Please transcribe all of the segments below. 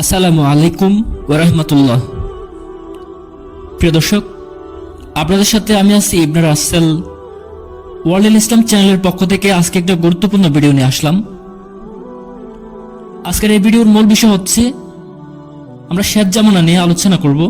আসসালামু আলাইকুম ওরহমতুল্লাহ প্রিয় দর্শক, আপনাদের সাথে আমি আছি ইবনার রাসেল। ওয়ার্ল্ড ইসলাম চ্যানেলের পক্ষ থেকে আজকে একটা গুরুত্বপূর্ণ ভিডিও নিয়ে আসলাম। আজকের এই ভিডিওর মূল বিষয় হচ্ছে, আমরা শেষ জামানা নিয়ে আলোচনা করব।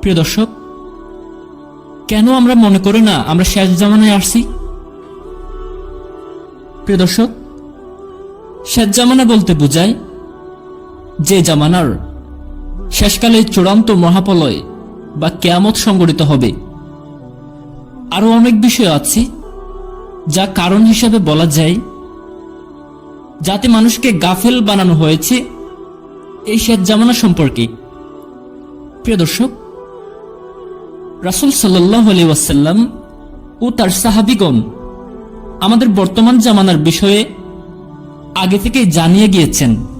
প্রিয় দর্শক, কেন আমরা মনে করি না আমরা শেষ জামানায় আসছি? প্রিয় দর্শক, শেষ জামানা বলতে বোঝায় যে জামানার শেষকালে চূড়ান্ত মহাপলয় বা কেয়ামত সংগঠিত হবে। আরও অনেক বিষয় আছে যা কারণ হিসাবে বলা যায়। যাতে মানুষকে গাফেল বানানো হয়েছে এই শেষ জামানা সম্পর্কে। প্রিয় দর্শক, রাসুল সাল্লাহ আলি ওয়াসাল্লাম ও তার সাহাবিগণ আমাদের বর্তমান জামানার বিষয়ে আগে থেকে জানিয়ে গিয়েছেন।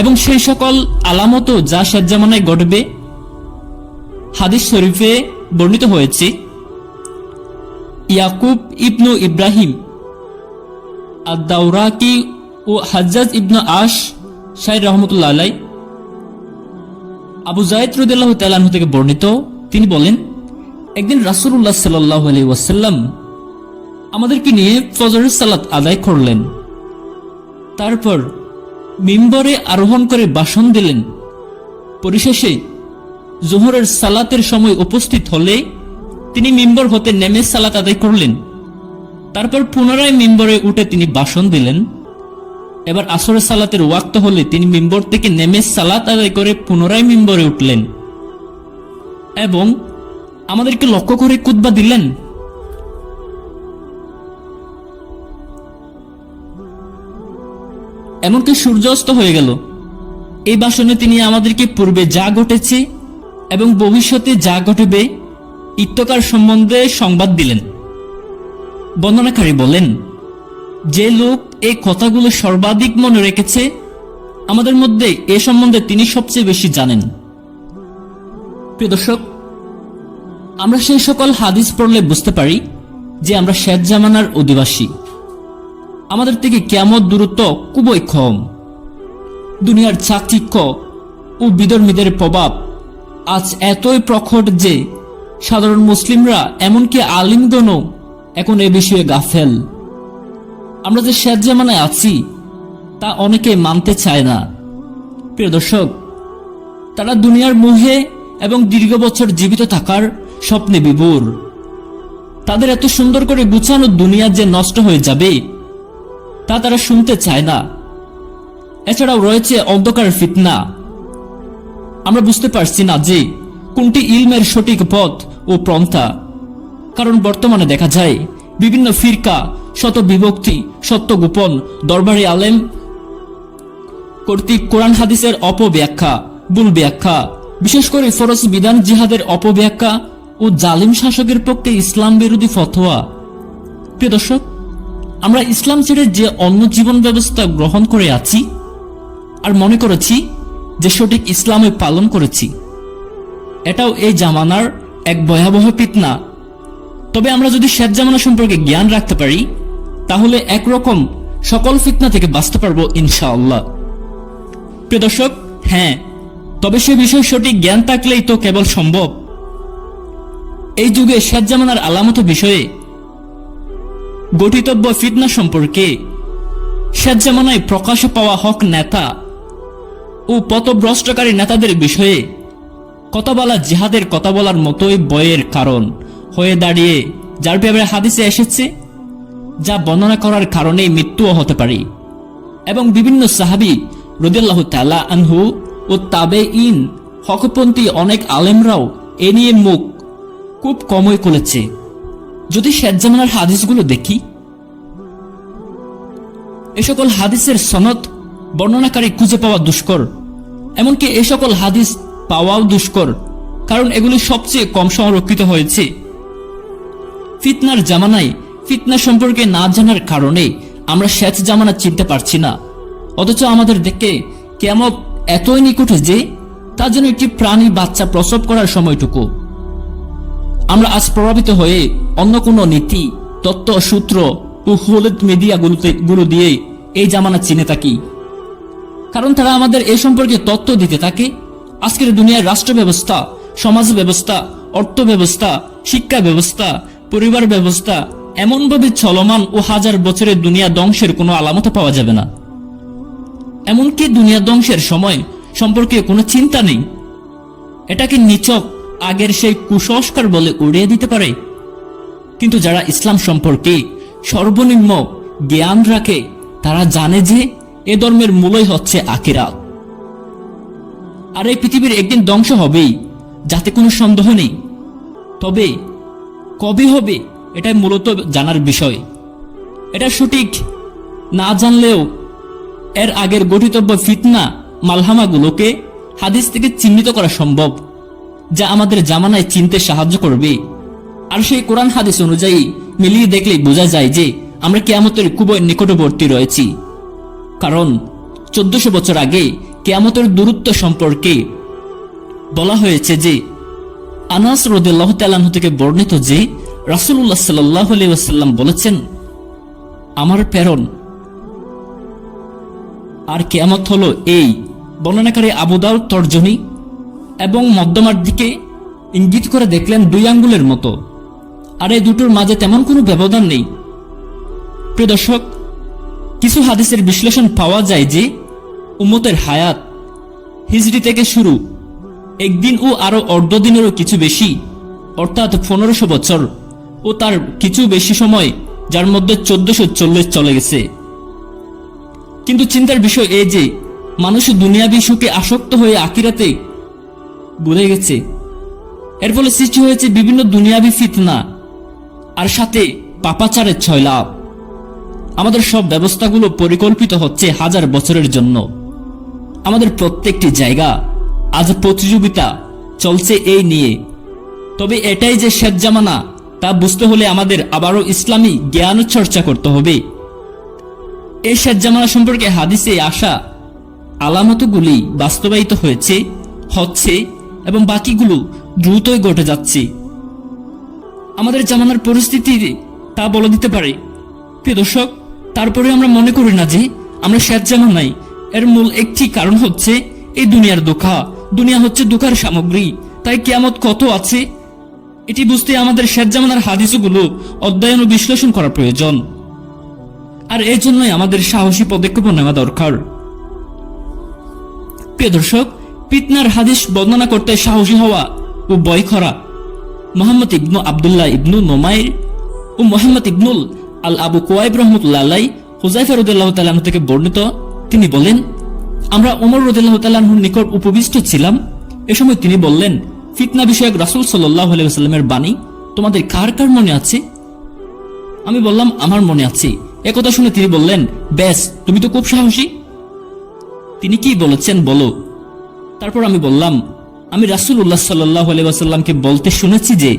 এবং সেই সকল আলামতও যা শেষ জামানায় ঘটবে, হাদিস শরীফে বর্ণিত হয়েছে। ইয়াকুব ইবনু ইব্রাহিম আদাউরাকি ও হাজ্জাজ ইবনু আশ শাহ রহমতুল্লাহ আলাই আবু জায়দ রুদাল্লাহ তালাহ থেকে বর্ণিত। তিনি বলেন, একদিন রাসুল্লাহ সাল্লাহ আলী ওয়াসাল্লাম আমাদেরকে নিয়ে ফজরের সালাত আদায় করলেন। তারপর মিম্বরে আরোহণ করে বাসন দিলেন। পরিশেষে জোহরের সালাতের সময় উপস্থিত হলে তিনি মিম্বর হতে নেমে সালাত আদায় করলেন। তারপর পুনরায় মিম্বরে উঠে তিনি বাসন দিলেন। এবার আসরের সালাতের ওয়াক্ত হলে তিনি মিম্বর থেকে নেমে সালাত আদায় করে পুনরায় মিম্বরে উঠলেন। এবং আমাদেরকে লক্ষ্য করে কুতবা দিলেন। এমনকি সূর্যাস্ত হয়ে গেল। এই বাসনে তিনি আমাদেরকে পূর্বে যা ঘটেছে এবং ভবিষ্যতে যা ঘটবে ইত্যকার সম্বন্ধে সংবাদ দিলেন। বর্ণনাকারী বলেন, যে লোক এই কথাগুলো সর্বাধিক মনে রেখেছে, আমাদের মধ্যে এ সম্বন্ধে তিনি সবচেয়ে বেশি জানেন। প্রিয় দর্শক, আমরা সেই সকল হাদিস পড়লে বুঝতে পারি যে আমরা শেষ জামানার অধিবাসী। আমাদের থেকে কেমন দূরত্ব? খুবই কম। দুনিয়ার চাকচিক্য ও বিধর্মীদের প্রভাব আজ এতই প্রখট যে সাধারণ মুসলিমরা এমনকি আলিমগণও এখন এ বিষয়ে গাফেল। আমরা যে শেষ জামানায় আছি, তা অনেকে মানতে চায় না। প্রিয় দর্শক, তারা দুনিয়ার মুহে এবং দীর্ঘ বছর জীবিত থাকার স্বপ্নে বিভোর। তাদের এত সুন্দর করে গুছানো দুনিয়া যে নষ্ট হয়ে যাবে তা তারা শুনতে চায় না। এছাড়াও রয়েছে অন্ধকার ফিতনা। আমরা বুঝতে পারছি না যে কোনটি ইলমের সঠিক পথ ও পন্থা। কারণ বর্তমানে দেখা যায়, বিভিন্ন ফিরকা, শত বিভক্তি, সত্য গোপন, দরবারি আলেম কর্তৃক কোরআন হাদিসের অপব্যাখ্যা, ভুল ব্যাখ্যা, বিশেষ করে ফরজ বিধান জিহাদের অপব্যাখ্যা ও জালিম শাসকের পক্ষে ইসলাম বিরোধী ফতোয়া। প্রিয় দর্শক আমরা ইসলাম ছেড়ে যে অন্য জীবন ব্যবস্থা গ্রহণ করে আছি আর মনে করেছি যে সঠিক ইসলামে পালন করেছি, এটাও এই জামানার এক ভয়াবহ পিতনা তবে আমরা যদি শেষ জামানা সম্পর্কে জ্ঞান রাখতে পারি, তাহলে একরকম সকল ফিতনা থেকে বাঁচতে পারব ইনশাআল্লাহ। প্রিয় দর্শক হ্যাঁ তবে সে বিষয়ে সঠিক জ্ঞান থাকলেই তো কেবল সম্ভব। এই যুগে শেষ জামানার আলামত বিষয়ে গঠিতব্য ফিতনা সম্পর্কে জামানায় প্রকাশে পাওয়া হক নেতা ও পথভ্রষ্টকারী নেতাদের বিষয়ে কথা বলা জিহাদের কথা বলার মতোই বয়ের কারণ হয়ে দাঁড়িয়ে যার ব্যাপারে হাদিসে এসেছে, যা বর্ণনা করার কারণে মৃত্যুও হতে পারে। এবং বিভিন্ন সাহাবি রদিয়াল্লাহ তালা আনহু ও তাবে ইন হকপন্থী অনেক আলেমরাও এ নিয়ে মুখ খুব কমই খুলেছে। যদি শেষ জামানার হাদিসগুলো দেখি, এ সকল হাদিসের সনদ বর্ণনাকারী খুঁজে পাওয়া দুষ্কর, এমনকি এ সকল হাদিস পাওয়াও দুষ্কর, কারণ এগুলি সবচেয়ে কম সংরক্ষিত হয়েছে। ফিতনার জামানায় ফিতনা সম্পর্কে না জানার কারণে আমরা শেষ জামানা চিনতে পারছি না, অথচ আমাদের দেখে কেমন এতই নিকটে যে তার জন্য একটি প্রাণী বাচ্চা প্রসব করার সময়টুকু। আমরা আজ প্রভাবিত হয়ে অন্য কোনো নীতি, তত্ত্ব, সূত্র ও হলুদ মিডিয়া গুলো দিয়ে এই জামানা চিনে থাকি। কারণ তারা আমাদের এই সম্পর্কে তত্ত্ব দিতে থাকে। আজকের দুনিয়ার রাষ্ট্র ব্যবস্থা সমাজ ব্যবস্থা অর্থ ব্যবস্থা শিক্ষা ব্যবস্থা পরিবার ব্যবস্থা এমনভাবে চলমান ও হাজার বছরের দুনিয়া ধ্বংসের কোনো আলামত পাওয়া যাবে না। এমনকি দুনিয়া ধ্বংসের সময় সম্পর্কে কোনো চিন্তা নেই। এটাকে নিচক আগের সেই কুসংস্কার বলে উড়িয়ে দিতে পারে। কিন্তু যারা ইসলাম সম্পর্কে সর্বনিম্ন জ্ঞান রাখে, তারা জানে যে এ ধর্মের মূলই হচ্ছে আকিরাত আর এই পৃথিবীর একদিন ধ্বংস হবেই, যাতে কোনো সন্দেহ নেই। তবে কবে হবে, এটাই মূলত জানার বিষয়। এটা সঠিক না জানলেও এর আগের গঠিতব্য ফিতনা মালহামাগুলোকে হাদিস থেকে চিহ্নিত করা সম্ভব। যা আমাদের জামানায় চিনতে সাহায্য করবে। আর সেই কোরআন হাদিস অনুযায়ী মিলিয়ে দেখলেই বোঝা যায় যে আমরা কেয়ামতের খুবই নিকটবর্তী রয়েছি। কারণ চোদ্দশো বছর আগে কেয়ামতের দূরত্ব সম্পর্কে বলা হয়েছে যে আনাস রদুল্লাহ তালাহ থেকে বর্ণিত যে রাসুল্লাহ সাল্লাহ আলী বলেছেন, আমার প্রেরণ আর কেয়ামত হলো এই বর্ণনাকারী আবুদাল তর্জনী এবং মধ্যমার দিকে ইঙ্গিত করে দেখলেন দুই আঙ্গুলের মতো। আর এই দুটোর মাঝে তেমন কোনো ব্যবধান নেই। প্রিয় দর্শক, কিছু হাদিসের বিশ্লেষণ পাওয়া যায় যে উমতের হায়াত হিজড়ি থেকে শুরু, একদিন ও আরও অর্ধদিনেরও কিছু বেশি, অর্থাৎ পনেরোশো বছর, ও তার কিছু বেশি সময়, যার মধ্যে চোদ্দশো চল্লিশ চলে গেছে। কিন্তু চিন্তার বিষয় এই যে, মানুষ দুনিয়াবি সুখে আসক্ত হয়ে আকিরাতে ভুলে গেছে। এর ফলে সৃষ্টি হয়েছে বিভিন্ন দুনিয়াবি ফিতনা, আর সাথে পাপাচারের ছয় লাভ আমাদের সব ব্যবস্থাগুলো পরিকল্পিত হচ্ছে হাজার বছরের জন্য। আমাদের প্রত্যেকটি জায়গা আজ প্রতিযোগিতা চলছে এই নিয়ে। তবে এটাই যে শেষ জামানা, তা বুঝতে হলে আমাদের আবারও ইসলামী জ্ঞান চর্চা করতে হবে। এই শেষ জামানা সম্পর্কে হাদিসে আসা আলামতগুলি বাস্তবায়িত হয়েছে, হচ্ছে এবং বাকিগুলো দ্রুতই ঘটে যাচ্ছে। আমাদের জামানার পরিস্থিতি তা বলে দিতে পারে। প্রিয় দর্শক, তারপরে আমরা মনে করি না যে আমরা শেষ জামানাই এর মূল একটি কারণ হচ্ছে এই দুনিয়ার দোকা। দুনিয়া হচ্ছে দোকার সামগ্রী। তাই কেয়ামত কত আছে, এটি বুঝতে আমাদের শেষ জামানার হাদিসগুলো অধ্যয়ন ও বিশ্লেষণ করা প্রয়োজন। আর এই জন্যই আমাদের সাহসী পদক্ষেপ নেওয়া দরকার। প্রিয় দর্শক পিতনার হাদিস বর্ণনা করতে সাহসী হওয়া ও বয় করা মোহাম্মদ ইবনু আবদুল্লাহ ইবনু নোমাইর ও মোহাম্মদ ইবনুল আল আবু কোয়াইব রহমতুল্লাহ হুজাইফা রদুল্লাহ তালাহ থেকে বর্ণিত, তিনি বলেন, আমরা ওমর রদুল্লাহ তালাহুর নিকট উপবিষ্ট ছিলাম। এ সময় তিনি বললেন, ফিতনা বিষয়ক রাসুল সাল্লাহ আলাইসাল্লামের বাণী তোমাদের কার কার মনে আছে? আমি বললাম, আমার মনে আছে। একথা শুনে তিনি বললেন ব্যাস তুমি তো খুব সাহসী। তিনি কি বলেছেন বলো? তারপর আমি বললাম, আমি রাসুল উল্লাহ সাল্লাহ আলাইসাল্লামকে বলতে শুনেছি যে,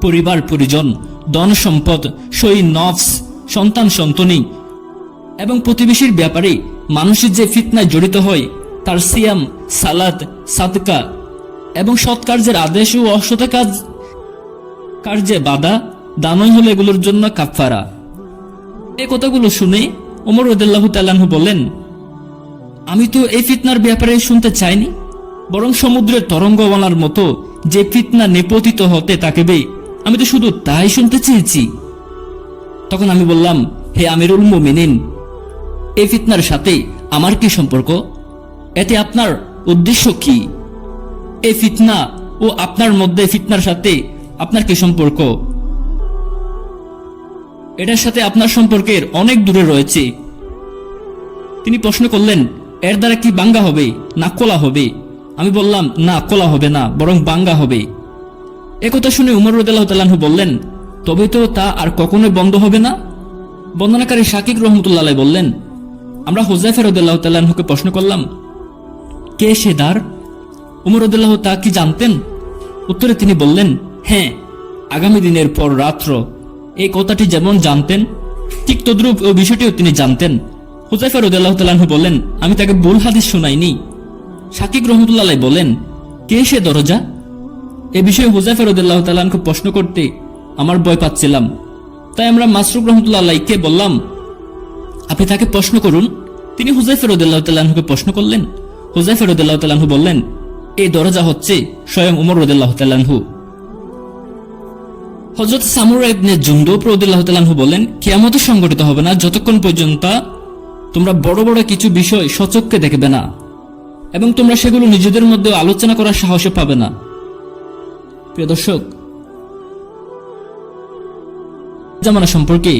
পরিবার, পরিজন, ধন সম্পদ, সই, নফস, সন্তান সন্তনী এবং প্রতিবেশীর ব্যাপারে মানুষের যে ফিতনায় জড়িত হয়, তার সিয়াম সালাদ সাদকা এবং সৎ কার্যের আদেশ ও অসৎ কাজ, কার্যে বাধা দানই হলো এগুলোর জন্য কাফারা এই কথাগুলো শুনে ওমর রদুল্লাহ তাল্লাহু বলেন আমি তো এই ফিতনার ব্যাপারে শুনতে চাইনি। বরং সমুদ্রের তরঙ্গওয়ালার মতো যে ফিতনা নেপতিত হতে তাকেবে আমি তো শুধু তাই শুনতে চেয়েছি। তখন আমি বললাম, হে আমিরুল মোমিনিন এই ফিতনার সাথে আমার কি সম্পর্ক? এতে আপনার উদ্দেশ্য কি? এই ফিতনা ও আপনার মধ্যে ফিতনার সাথে আপনার কি সম্পর্ক? এটার সাথে আপনার সম্পর্কের অনেক দূরে রয়েছে। তিনি প্রশ্ন করলেন, এর দ্বারা কি বাঙ্গা হবে না কোলা হবে? আমি বললাম, না, কোলা হবে না, বরং বাঙ্গা হবে। একথা শুনে উমর রদাল্লাহ তাল্লাহু বললেন, তবে তো তা আর কখনোই বন্ধ হবে না? বন্দনাকারী শাকিক রহমতুল্লাহ বললেন, আমরা হোজাইফের রদুল্লাহ তাল্লাহকে প্রশ্ন করলাম, কে সে দ্বার? উমর রদুল্লাহ তা কি জানতেন? উত্তরে তিনি বললেন হ্যাঁ আগামী দিনের পর রাত্র। এই কথাটি যেমন জানতেন, ঠিক তদ্রুপ ও বিষয়টিও তিনি জানতেন। হুজাইফা রদুল্লাহ তাল্লাহু বলেন আমি তাকে ভুল হাদিস শোনাইনি। শাকিক রহমতুল্লাহ বলেন, কে সে দরজা? এ বিষয়ে হুজাইফা রদুল্লাহ তাল্লাহকে প্রশ্ন করতে আমার ভয় পাচ্ছিলাম। তাই আমরা মাসরুক রহমতুল্লাহ আল্লাহকে বললাম, আপনি তাকে প্রশ্ন করুন। তিনি হুজাইফের রদুল্লাহ তাল্লাহকে প্রশ্ন করলেন। হুজাইফের রদুল্লাহ তাল্লাহু বললেন এই দরজা হচ্ছে স্বয়ং উমর রদুল্লাহ তাল্লাহু হজরত সামুর ইবনে জুন্দুব বলেন, কিয়ামত সংগঠিত হবে না, যতক্ষণ পর্যন্ত তোমরা বড় বড় কিছু বিষয় সচক্ষে দেখবে না। এবং তোমরা সেগুলো নিজেদের মধ্যে আলোচনা করার সাহসে পাবে না। প্রিয় দর্শক, জামানা সম্পর্কে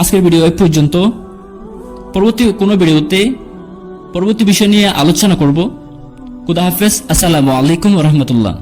আজকের ভিডিও এ পর্যন্ত। পরবর্তী কোনো ভিডিওতে পরবর্তী বিষয় নিয়ে আলোচনা করব। খুদা হাফেজ, আসসালামু আলাইকুম রহমতুল্লাহ।